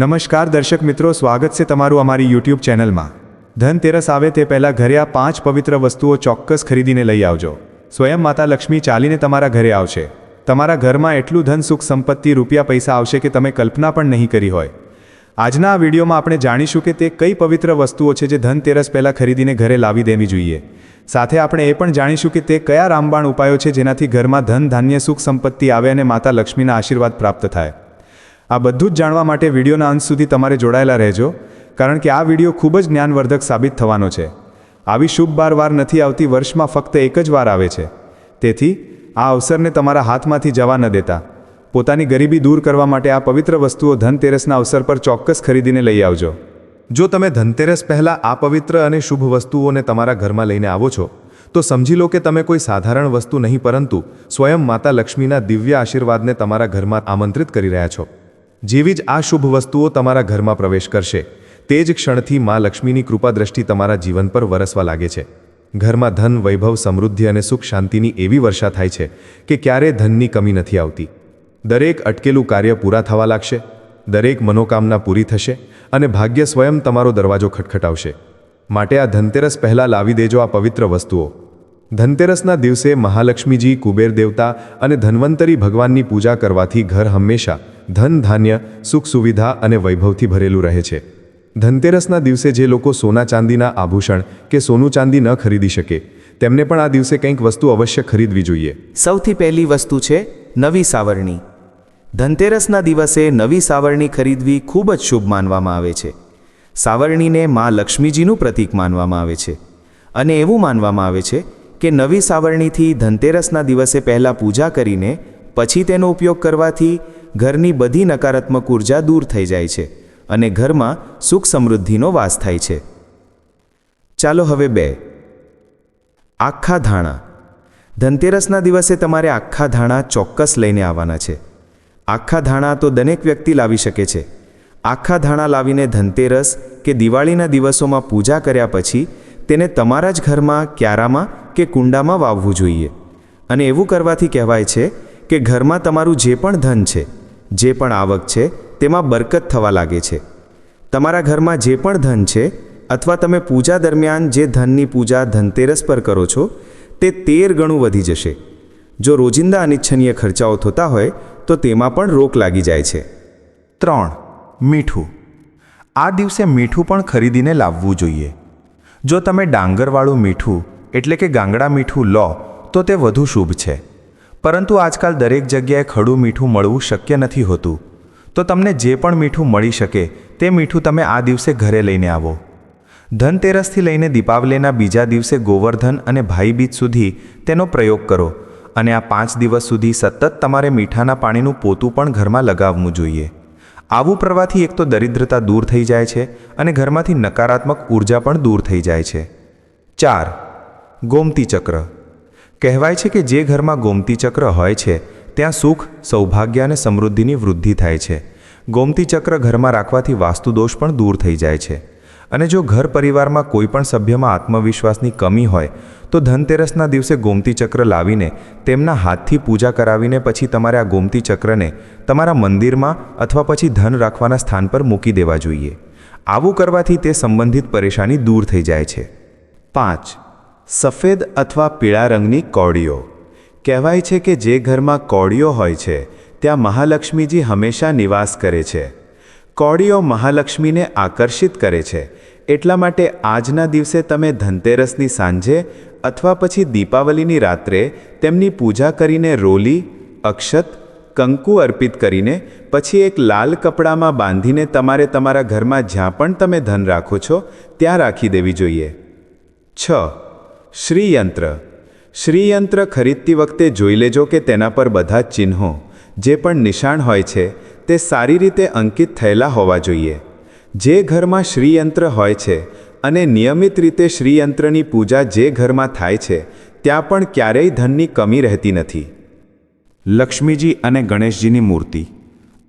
નમસ્કાર દર્શક મિત્રો, સ્વાગત છે તમારું અમારી યુટ્યુબ ચેનલમાં. ધનતેરસ આવે તે પહેલાં ઘરે આ પાંચ પવિત્ર વસ્તુઓ ચોક્કસ ખરીદીને લઈ આવજો. સ્વયં માતા લક્ષ્મી ચાલીને તમારા ઘરે આવશે. તમારા ઘરમાં એટલું ધન સુખ સંપત્તિ રૂપિયા પૈસા આવશે કે તમે કલ્પના પણ નહીં કરી હોય. આજના આ વિડીયોમાં આપણે જાણીશું કે તે કઈ પવિત્ર વસ્તુઓ છે જે ધનતેરસ પહેલાં ખરીદીને ઘરે લાવી દેવી જોઈએ. સાથે આપણે એ પણ જાણીશું કે તે કયા રામબાણ ઉપાયો છે જેનાથી ઘરમાં ધન ધાન્ય સુખ સંપત્તિ આવે અને માતા લક્ષ્મીના આશીર્વાદ પ્રાપ્ત થાય. આ બધું જ જાણવા માટે વિડીયોના અંત સુધી તમારે જોડાયેલા રહેજો, કારણ કે આ વીડિયો ખૂબ જ જ્ઞાનવર્ધક સાબિત થવાનો છે. આવી શુભ બાર વાર નથી આવતી, વર્ષમાં ફક્ત એક જ વાર આવે છે. તેથી, આ અવસરને તમારા હાથમાંથી જવા ન દેતા. પોતાની ગરીબી દૂર કરવા માટે આ પવિત્ર વસ્તુઓ ધનતેરસના અવસર પર ચોક્કસ ખરીદીને લઈ આવજો. જો તમે ધનતેરસ પહેલાં આ પવિત્ર અને શુભ વસ્તુઓને તમારા ઘરમાં લઈને આવો છો, તો સમજી લો કે તમે કોઈ સાધારણ વસ્તુ નહીં, પરંતુ સ્વયં માતા લક્ષ્મીના દિવ્ય આશીર્વાદને તમારા ઘરમાં આમંત્રિત કરી રહ્યા છો. જેવી જ આ શુભ વસ્તુઓ તમારા ઘરમાં પ્રવેશ કરશે. તે જ ક્ષણથી મા લક્ષ્મીની કૃપા દ્રષ્ટિ તમારા જીવન પર વરસવા લાગે છે. ઘરમાં ધન, વૈભવ, સમૃદ્ધિ અને સુખ શાંતિની એવી વર્ષા થાય છે કે ક્યારેય ધનની કમી નથી આવતી. દરેક અટકેલું કાર્ય પૂરા થવા લાગશે, દરેક મનોકામના પૂરી થશે અને ભાગ્ય સ્વયં તમારો દરવાજો ખટખટાવશે. માટે આ ધનતેરસ પહેલાં લાવી દેજો આ પવિત્ર વસ્તુઓ. ધનતેરસના દિવસે મહાલક્ષ્મીજી, કુબેર દેવતા અને ધન્વંતરી ભગવાનની પૂજા કરવાથી ઘર હંમેશા ધન, ધાન્ય, સુખ, સુવિધા અને વૈભવથી ભરેલું રહે છે. ધનતેરસના દિવસે જે લોકો સોના ચાંદીના આભૂષણ કે સોનું ચાંદી ન ખરીદી શકે, તેમને પણ આ દિવસે કંઈક વસ્તુ અવશ્ય ખરીદવી જોઈએ. સૌથી પહેલી વસ્તુ છે નવી સાવરણી. ધનતેરસના દિવસે નવી સાવરણી ખરીદવી ખૂબ જ શુભ માનવામાં આવે છે. સાવરણીને મા લક્ષ્મીજીનું પ્રતીક માનવામાં આવે છે. અને એવું માનવામાં આવે છે કે નવી સાવરણીથી ધનતેરસના દિવસે પહેલાં પૂજા કરીને પછી તેનો ઉપયોગ કરવાથી ઘરની બધી નકારાત્મક ઊર્જા દૂર થઈ જાય છે અને ઘરમાં સુખ સમૃદ્ધિનો વાસ થાય છે. ચાલો હવે બે. આખા ધાણા. ધનતેરસના દિવસે તમારે આખા ધાણા ચોક્કસ લઈને આવવાના છે. આખા ધાણા તો દરેક વ્યક્તિ લાવી શકે છે. આખા ધાણા લાવીને ધનતેરસ કે દિવાળીના દિવસોમાં પૂજા કર્યા પછી તેને તમારા જ ઘરમાં, ક્યારામાં કે કુંડામાં વાવવું જોઈએ. અને એવું કરવાથી કહેવાય છે કે ઘરમાં તમારું જે પણ ધન છે, જે પણ આવક છે, તેમાં બરકત થવા લાગે છે. તમારા ઘરમાં જે પણ ધન છે, અથવા તમે પૂજા દરમિયાન જે ધનની પૂજા ધનતેરસ પર કરો છો, તે તેર ગણું વધી જશે. જો રોજિંદા અનિચ્છનીય ખર્ચાઓ થતા હોય, તો તેમાં પણ રોક લાગી જાય છે. ત્રણ, મીઠું. આ દિવસે મીઠું પણ ખરીદીને લાવવું જોઈએ. જો તમે ડાંગરવાળું મીઠું, એટલે કે ગાંગડા મીઠું લો, તો તે વધુ શુભ છે. પરંતુ આજકાલ દરેક જગ્યાએ ખડું મીઠું મળવું શક્ય નથી હોતું. તો તમને જે પણ મીઠું મળી શકે, તે મીઠું તમે આ દિવસે ઘરે લઈને આવો. ધનતેરસથી લઈને દીપાવલીના બીજા દિવસે ગોવર્ધન અને ભાઈબીજ સુધી તેનો પ્રયોગ કરો અને આ પાંચ દિવસ સુધી સતત તમારે મીઠાના પાણીનું પોતું પણ ઘરમાં લગાવવું જોઈએ. આવું પ્રવાહથી એક તો દરિદ્રતા દૂર થઈ જાય છે અને ઘરમાંથી નકારાત્મક ઊર્જા પણ દૂર થઈ જાય છે. ચાર, ગોમતી ચક્ર. કહેવાય છે કે જે ઘરમાં ગોમતી ચક્ર હોય છે, ત્યાં સુખ, સૌભાગ્ય અને સમૃદ્ધિની વૃદ્ધિ થાય છે. ગોમતી ચક્ર ઘરમાં રાખવાથી વાસ્તુદોષ પણ દૂર થઈ જાય છે. અને જો ઘર પરિવારમાં કોઈપણ સભ્યમાં આત્મવિશ્વાસની કમી હોય, તો ધનતેરસના દિવસે ગોમતી ચક્ર લાવીને તેમના હાથથી પૂજા કરાવીને પછી તમારે આ ગોમતી ચક્રને તમારા મંદિરમાં અથવા પછી ધન રાખવાના સ્થાન પર મૂકી દેવા જોઈએ. આવું કરવાથી તે સંબંધિત પરેશાની દૂર થઈ જાય છે. પાંચ. સફેદ અથવા પીળા રંગની કોળીઓ કહેવાય છે કે જે ઘરમાં કોળીઓ હોય છે, ત્યાં મહાલક્ષ્મીજી હંમેશા નિવાસ કરે છે. કોળીઓ મહાલક્ષ્મીને આકર્ષિત કરે છે. એટલા માટે આજના દિવસે તમે ધનતેરસની સાંજે અથવા પછી દીપાવલીની રાત્રે તેમની પૂજા કરીને રોલી, અક્ષત, કંકુ અર્પિત કરીને પછી એક લાલ કપડામાં બાંધીને તમારે તમારા ઘરમાં જ્યાં પણ તમે ધન રાખો છો, ત્યાં રાખી દેવી જોઈએ. છ. શ્રીયંત્ર. શ્રીયંત્ર ખરીદતી વખતે જોઈ લેજો કે તેના પર બધા ચિહ્નો, જે પણ નિશાન હોય છે તે સારી રીતે અંકિત થયેલા હોવા જોઈએ. જે ઘરમાં શ્રીયંત્ર હોય છે અને નિયમિત રીતે શ્રીયંત્રની પૂજા જે ઘરમાં થાય છે, ત્યાં પણ ક્યારેય ધનની કમી રહેતી નથી. લક્ષ્મીજી અને ગણેશજીની મૂર્તિ.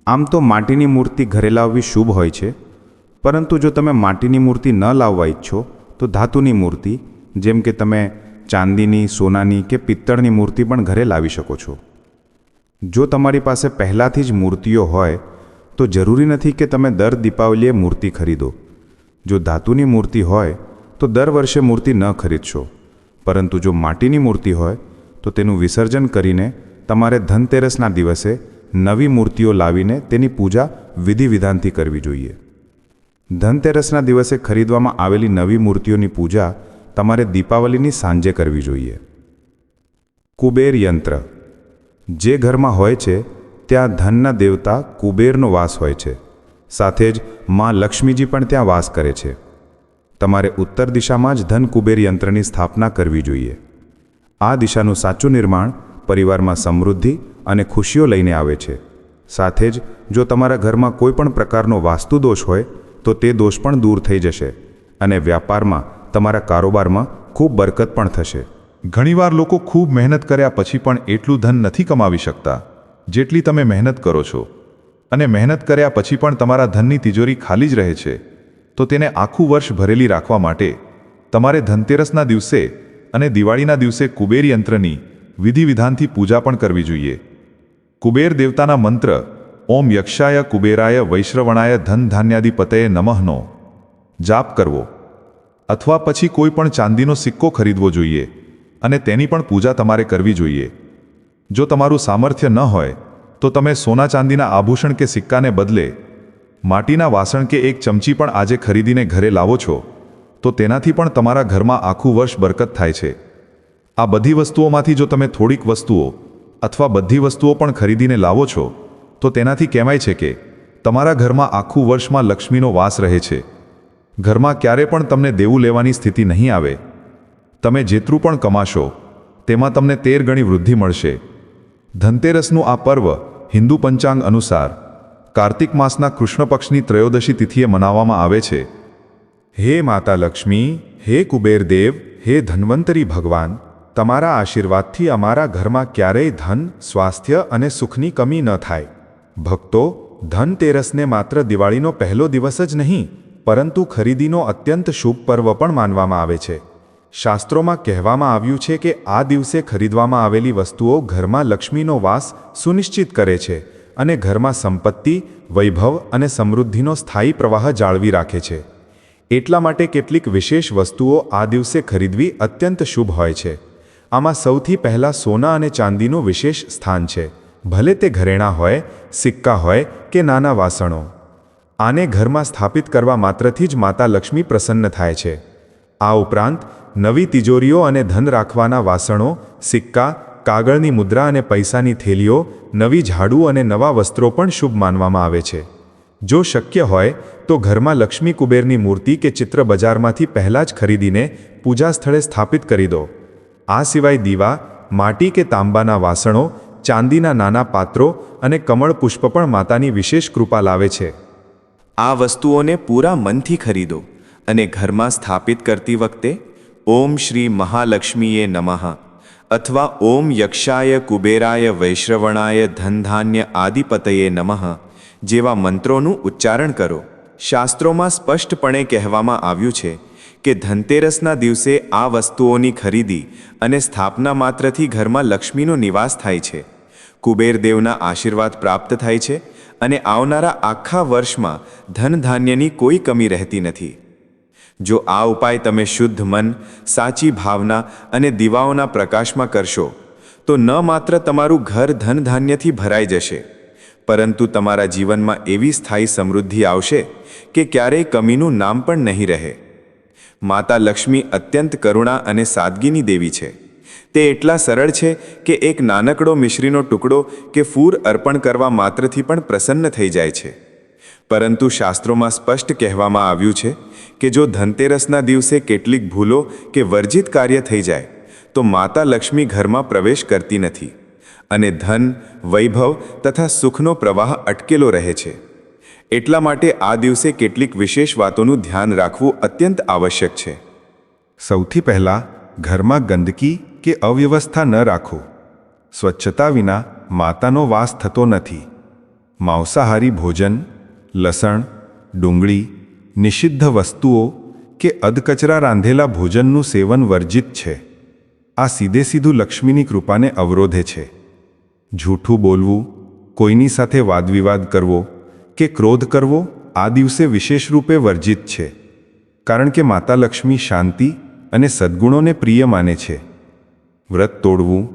આમ તો માટીની મૂર્તિ ઘરે લાવવી શુભ હોય છે. પરંતુ જો તમે માટીની મૂર્તિ ન લાવવા ઈચ્છો, તો ધાતુની મૂર્તિ, જેમ કે તમે ચાંદીની, સોનાની કે પિત્તળની મૂર્તિ પણ ઘરે લાવી શકો છો. જો તમારી પાસે પહેલાંથી જ મૂર્તિઓ હોય, તો જરૂરી નથી કે તમે દર દીપાવલીએ મૂર્તિ ખરીદો. જો ધાતુની મૂર્તિ હોય, તો દર વર્ષે મૂર્તિ ન ખરીદશો. પરંતુ જો માટીની મૂર્તિ હોય, તો તેનું વિસર્જન કરીને તમારે ધનતેરસના દિવસે નવી મૂર્તિઓ લાવીને તેની પૂજા વિધિ વિધાનથી કરવી જોઈએ. ધનતેરસના દિવસે ખરીદવામાં આવેલી નવી મૂર્તિઓની પૂજા તમારે દીપાવલીની સાંજે કરવી જોઈએ. કુબેર યંત્ર જે ઘરમાં હોય છે, ત્યાં ધનના દેવતા કુબેરનો વાસ હોય છે. સાથે જ માં લક્ષ્મીજી પણ ત્યાં વાસ કરે છે. તમારે ઉત્તર દિશામાં જ ધન કુબેર યંત્રની સ્થાપના કરવી જોઈએ. આ દિશાનું સાચું નિર્માણ પરિવારમાં સમૃદ્ધિ અને ખુશીઓ લઈને આવે છે. સાથે જ જો તમારા ઘરમાં કોઈ પણ પ્રકારનો વાસ્તુ દોષ હોય, તો તે દોષ પણ દૂર થઈ જશે અને વ્યાપારમાં તમારા કારોબારમાં ખૂબ બરકત પણ થશે. ઘણીવાર લોકો ખૂબ મહેનત કર્યા પછી પણ એટલું ધન નથી કમાવી શકતા, જેટલી તમે મહેનત કરો છો. અને મહેનત કર્યા પછી પણ તમારા ધનની તિજોરી ખાલી જ રહે છે. તો તેને આખું વર્ષ ભરેલી રાખવા માટે તમારે ધનતેરસના દિવસે અને દિવાળીના દિવસે કુબેર યંત્રની વિધિવિધાનથી પૂજા પણ કરવી જોઈએ. કુબેર દેવતાના મંત્ર, ઓમ યક્ષાય કુબેરાય વૈશ્રવણાય ધન ધાન્યાદિપતયે નમઃનો જાપ કરવો. અથવા પછી કોઈ પણ ચાંદીનો સિક્કો ખરીદવો જોઈએ. અને તેની પણ પૂજા તમારે કરવી જોઈએ. જો તમારું સામર્થ્ય ન હોય, તો તમે સોના ચાંદીના આભૂષણ કે સિક્કાને બદલે માટીના વાસણ કે એક ચમચી પણ આજે ખરીદીને ઘરે લાવો છો, તો તેનાથી પણ તમારા ઘરમાં આખું વર્ષ બરકત થાય છે. આ બધી વસ્તુઓમાંથી જો તમે થોડીક વસ્તુઓ અથવા બધી વસ્તુઓ પણ ખરીદીને લાવો છો, તો તેનાથી કહેવાય છે કે તમારા ઘરમાં આખું વર્ષમાં લક્ષ્મીનો વાસ રહે છે. ઘરમાં ક્યારે પણ તમને દેવું લેવાની સ્થિતિ નહીં આવે તમે જેટલું પણ કમાશો, તેમાં તમને તેર ગણી વૃદ્ધિ મળશે. ધનતેરસનું આ પર્વ હિન્દુ પંચાંગ અનુસાર કાર્તિક માસના કૃષ્ણ પક્ષની ત્રયોદશી તિથિએ મનાવવામાં આવે છે. હે માતા લક્ષ્મી, હે કુબેરદેવ હે ધન્વંતરી ભગવાન, તમારા આશીર્વાદથી અમારા ઘરમાં ક્યારેય ધન, સ્વાસ્થ્ય અને સુખની કમી ન થાય. ભક્તો, ધનતેરસને માત્ર દિવાળીનો પહેલો દિવસ જ નહીં, પરંતુ ખરીદીનો અત્યંત શુભ પર્વ પણ માનવામાં આવે છે. શાસ્ત્રોમાં કહેવામાં આવ્યું છે કે આ દિવસે ખરીદવામાં આવેલી વસ્તુઓ ઘરમાં લક્ષ્મીનો વાસ સુનિશ્ચિત કરે છે અને ઘરમાં સંપત્તિ, વૈભવ અને સમૃદ્ધિનો સ્થાયી પ્રવાહ જાળવી રાખે છે. એટલા માટે કેટલીક વિશેષ વસ્તુઓ આ દિવસે ખરીદવી અત્યંત શુભ હોય છે. આમાં સૌથી પહેલાં સોના અને ચાંદીનું વિશેષ સ્થાન છે. ભલે તે ઘરેણાં હોય, સિક્કા હોય કે નાના વાસણો. આને ઘરમાં સ્થાપિત કરવા માત્રથી જ માતા લક્ષ્મી પ્રસન્ન થાય છે. આ ઉપરાંત નવી તિજોરીઓ અને ધન રાખવાના વાસણો, સિક્કા, કાગળની મુદ્રા અને પૈસાની થેલીઓ, નવી ઝાડુ અને નવા વસ્ત્રો પણ શુભ માનવામાં આવે છે. જો શક્ય હોય, તો ઘરમાં લક્ષ્મી કુબેરની મૂર્તિ કે ચિત્ર બજારમાંથી પહેલાં જ ખરીદીને પૂજા સ્થળે સ્થાપિત કરી દો. આ સિવાય દીવા, માટી કે તાંબાના વાસણો, ચાંદીના નાના પાત્રો અને કમળ પુષ્પ પણ માતાની વિશેષ કૃપા લાવે છે. આ વસ્તુઓને પૂરા મનથી ખરીદો. અને ઘરમાં સ્થાપિત કરતી વખતે ઓમ શ્રી મહાલક્ષ્મીએ નમઃ અથવા ઓમ યક્ષાય કુબેરાય વૈશ્રવણાય ધનધાન્ય આદિપતયે નમઃ જેવા મંત્રોનું ઉચ્ચારણ કરો. શાસ્ત્રોમાં સ્પષ્ટપણે કહેવામાં આવ્યું છે કે ધનતેરસના દિવસે આ વસ્તુઓની ખરીદી અને સ્થાપના માત્રથી ઘરમાં લક્ષ્મીનો નિવાસ થાય છે. કુબેરદેવના આશીર્વાદ પ્રાપ્ત થાય છે અને આવનારા આખા વર્ષમાં ધનધાન્યની કોઈ કમી રહેતી નથી. જો આ ઉપાય તમે શુદ્ધ મન, સાચી ભાવના અને દીવાઓના પ્રકાશમાં કરશો, તો ન માત્ર તમારું ઘર ધનધાન્યથી ભરાઈ જશે, પરંતુ તમારા જીવનમાં એવી સ્થાયી સમૃદ્ધિ આવશે કે ક્યારેય કમીનું નામ પણ નહીં રહે. માતા લક્ષ્મી અત્યંત કરુણા અને સાદગીની દેવી છે. તે એટલા સરળ છે કે એક નાનકડો મિશ્રીનો ટુકડો કે ફૂર અર્પણ કરવા માત્રથી પણ પ્રસન્ન થઈ જાય છે. પરંતુ શાસ્ત્રોમાં સ્પષ્ટ કહેવામાં આવ્યું છે કે જો ધનતેરસના દિવસે કેટલીક ભૂલો કે વર્જિત કાર્ય થઈ જાય, તો માતા લક્ષ્મી ઘરમાં પ્રવેશ કરતી નથી. અને ધન, વૈભવ તથા સુખનો પ્રવાહ અટકેલો રહે છે. એટલા માટે આ દિવસે કેટલીક વિશેષ વાતોનું ધ્યાન રાખવું અત્યંત આવશ્યક છે. સૌથી પહેલાં, ઘરમાં ગંદકી કે અવ્યવસ્થા ન રાખો. સ્વચ્છતા વિના માતાનો વાસ થતો નથી. માંસાહારી ભોજન, લસણ, ડુંગળી નિષિદ્ધ વસ્તુઓ કે અધકચરા રાંધેલા ભોજનનું સેવન વર્જિત છે. આ સીધે સીધું લક્ષ્મીની કૃપાને અવરોધે છે. જૂઠું બોલવું, કોઈની સાથે વાદવિવાદ કરવો કે ક્રોધ કરવો આ દિવસે વિશેષ રૂપે વર્જિત છે. કારણ કે માતા લક્ષ્મી શાંતિ અને સદ્ગુણોને પ્રિય માને છે. વ્રત તોડવું,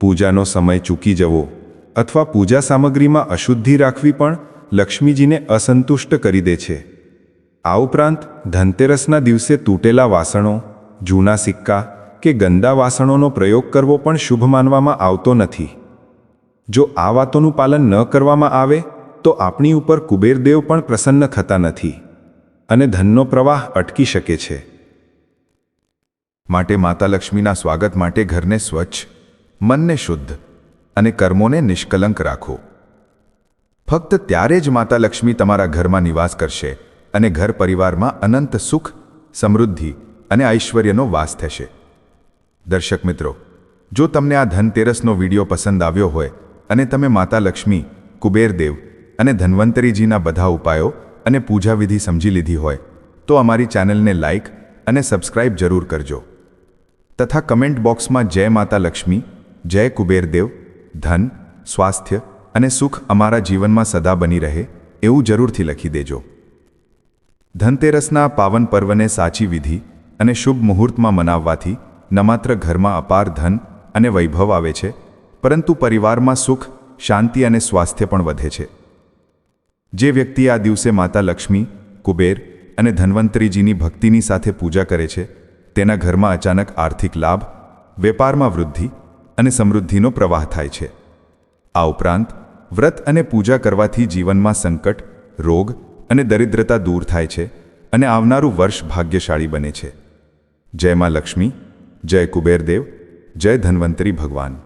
પૂજાનો સમય ચૂકી જવો અથવા પૂજા સામગ્રીમાં અશુદ્ધિ રાખવી પણ લક્ષ્મીજીને અસંતુષ્ટ કરી દે છે. આ ઉપરાંત ધનતેરસના દિવસે તૂટેલા વાસણો, જૂના સિક્કા કે ગંદા વાસણોનો પ્રયોગ કરવો પણ શુભ માનવામાં આવતો નથી. જો આ વાતોનું પાલન ન કરવામાં આવે, તો આપણી ઉપર કુબેરદેવ પણ પ્રસન્ન થતા નથી અને ધનનો પ્રવાહ અટકી શકે છે. માટે માતા લક્ષ્મીના સ્વાગત માટે ઘરને સ્વચ્છ, મનને શુદ્ધ અને કર્મોને નિષ્કલંક રાખો. ફક્ત ત્યારે જ માતા લક્ષ્મી તમારા ઘરમાં નિવાસ કરશે અને ઘર પરિવારમાં અનંત સુખ, સમૃદ્ધિ અને ઐશ્વર્યનો વાસ થશે. દર્શક મિત્રો, જો તમને આ ધનતેરસનો વીડિયો પસંદ આવ્યો હોય અને તમે માતા લક્ષ્મી કુબેરદેવ અને ધન્વંતરીજીના બધા ઉપાયો અને પૂજાવિધિ સમજી લીધી હોય, તો અમારી ચેનલને લાઇક અને સબસ્ક્રાઇબ જરૂર કરજો. તથા કમેન્ટ બોક્સમાં જય માતા લક્ષ્મી, જય કુબેરદેવ ધન, સ્વાસ્થ્ય અને સુખ અમારા જીવનમાં સદા બની રહે એવું જરૂરથી લખી દેજો. ધનતેરસના પાવન પર્વને સાચી વિધિ અને શુભ મુહૂર્તમાં મનાવવાથી ન માત્ર ઘરમાં અપાર ધન અને વૈભવ આવે છે, પરંતુ પરિવારમાં સુખ, શાંતિ અને સ્વાસ્થ્ય પણ વધે છે. જે વ્યક્તિ આ દિવસે માતા લક્ષ્મી, કુબેર અને ધન્વંતરીજીની ભક્તિની સાથે પૂજા કરે છે, તેના ઘરમાં અચાનક આર્થિક લાભ, વેપારમાં વૃદ્ધિ અને સમૃદ્ધિનો પ્રવાહ થાય છે. આ ઉપરાંત વ્રત અને પૂજા કરવાથી જીવનમાં સંકટ, રોગ અને દરિદ્રતા દૂર થાય છે અને આવનારું વર્ષ ભાગ્યશાળી બને છે. જય માં લક્ષ્મી, જય કુબેરદેવ, જય ધન્વંતરી ભગવાન.